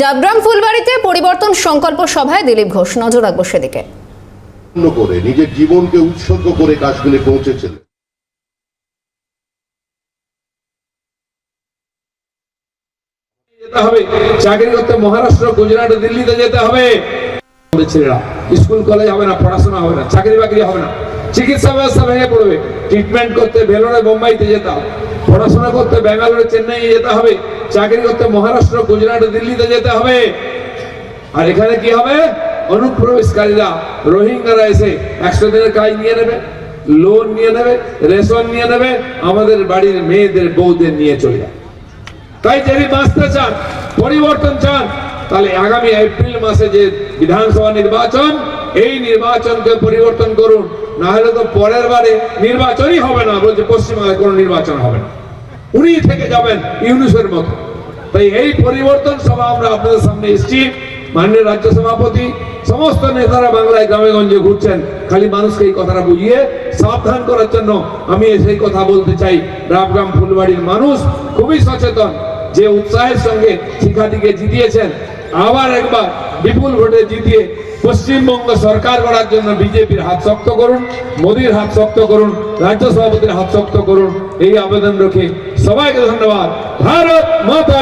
ডাবগ্রাম ফুলবাড়িতে পরিবর্তন সংকল্প সভায় দিলীপ ঘোষ। নজর রাখব সেদিকে। করে নিজের জীবনকে উৎসর্গ করে কাশ্মীরে পৌঁছেছিলেন যেতে হবে। চাকরি করতে মহারাষ্ট্র গুজরাট দিল্লিতে যেতে হবে। ছেলেরা স্কুল কলেজ হবে না পড়াশোনা হবে না চাকরি বাকরি হবে না। চিকিৎসা ব্যবস্থা ভেঙে পড়বে। ট্রিটমেন্ট করতে ভেলোরে বোম্বাইতে যেতে হবে। পড়াশোনা করতে ব্যাঙ্গালোরে চেন্নাই যেতে হবে, চাকরি করতে মহারাষ্ট্র, গুজরাট, দিল্লিতে যেতে হবে। আর এখানে কি হবে? অনুপ্রবেশকারীরা, রোহিঙ্গারা এসে একশো দিনের কাজ নিয়ে নেবে লোন নিয়ে নেবে, রেশন নিয়ে নেবে, আমাদের বাড়ির মেয়েদের, বউদের নিয়ে চলে যাবে। তাই যদি বাঁচতে চান, পরিবর্তন চান, তাহলে আগামী এপ্রিল মাসে যে বিধানসভা নির্বাচন এই নির্বাচনকে পরিবর্তন করুন না হলে তো পরের বারে নির্বাচনই হবে না। বলছে, পশ্চিমবঙ্গে কোনো নির্বাচন হবে না। উনি থেকে যাবেন ইউনুসের মতো। তাই এই পরিবর্তন সভা আমরা আপনাদের সামনে এসেছি। মাননীয় রাজ্য সভাপতি, সমস্ত নেতারা বাংলায় গ্রামে গঞ্জে ঘুরছেন। খালি মানুষকে এই কথাটা বুঝিয়ে সাবধান করার জন্য আমি সেই কথা বলতে চাই। রামগ্রাম ফুলবাড়ির মানুষ খুবই সচেতন, যে উৎসাহের সঙ্গে শিক্ষার্থীকে জিতিয়েছেন। আবার একবার বিপুল ভোটে জিতিয়ে পশ্চিমবঙ্গ সরকার গড়ার জন্য বিজেপির হাত শক্ত করুন, মোদীর হাত শক্ত করুন, রাজ্য সভাপতির হাত শক্ত করুন। এই আবেদন রেখে সবাইকে ধন্যবাদ। ভারত মাতা